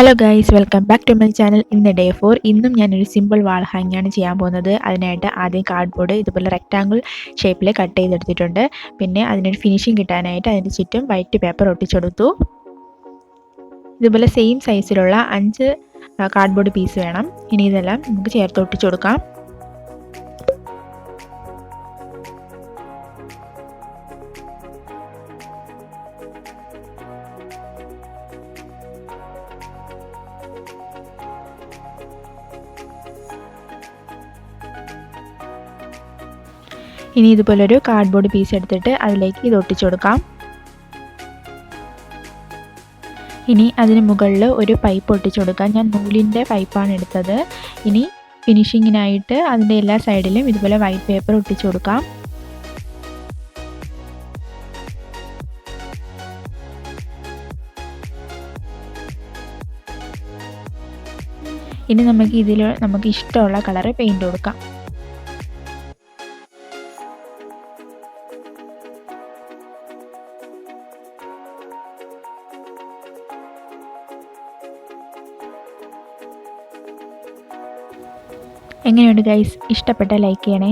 Hello guys welcome back to my channel ഇന്ന് day four ഇന്നും ഞാനൊരു സിമ്പിൾ വാൾ ഹാങ്ങാണ് ചെയ്യാൻ പോകുന്നത്. അതിനായിട്ട് ആദ്യം കാർഡ്ബോർഡ് ഇതുപോലെ റെക്റ്റാങ്കിൾ ഷേപ്പിൽ കട്ട് ചെയ്തെടുത്തിട്ടുണ്ട്. പിന്നെ അതിനൊരു ഫിനിഷിംഗ് കിട്ടാനായിട്ട് അതിന്റെ ചുറ്റും വൈറ്റ് പേപ്പർ ഒട്ടിച്ചെടുത്തു. ഇതുപോലെ സെയിം സൈസിലുള്ള അഞ്ച് കാർഡ്ബോർഡ് പീസ് വേണം. ഇനി ഇതെല്ലാം നമുക്ക് ചേർത്ത് ഒട്ടിച്ചു കൊടുക്കാം ഇനി ഇതുപോലൊരു കാർഡ്ബോർഡ് പീസ് എടുത്തിട്ട് അതിലേക്ക് ഇത് ഒട്ടിച്ചു കൊടുക്കാം. ഇനി അതിന് മുകളിൽ ഒരു പൈപ്പ് ഒട്ടിച്ചു കൊടുക്കാം. ഞാൻ നൂലിന്റെ പൈപ്പാണ് എടുത്തത്. ഇനി ഫിനിഷിങ്ങിനായിട്ട് അതിന്റെ എല്ലാ സൈഡിലും ഇതുപോലെ വൈറ്റ് പേപ്പർ ഒട്ടിച്ചു കൊടുക്കാം. ഇനി നമുക്ക് ഇതിൽ നമുക്ക് ഇഷ്ടമുള്ള കളറ് പെയിന്റ് കൊടുക്കാം. എങ്ങനെയുണ്ട് ഗൈസ് ഇഷ്ടപ്പെട്ട ലൈക്ക് ചെയ്യണേ.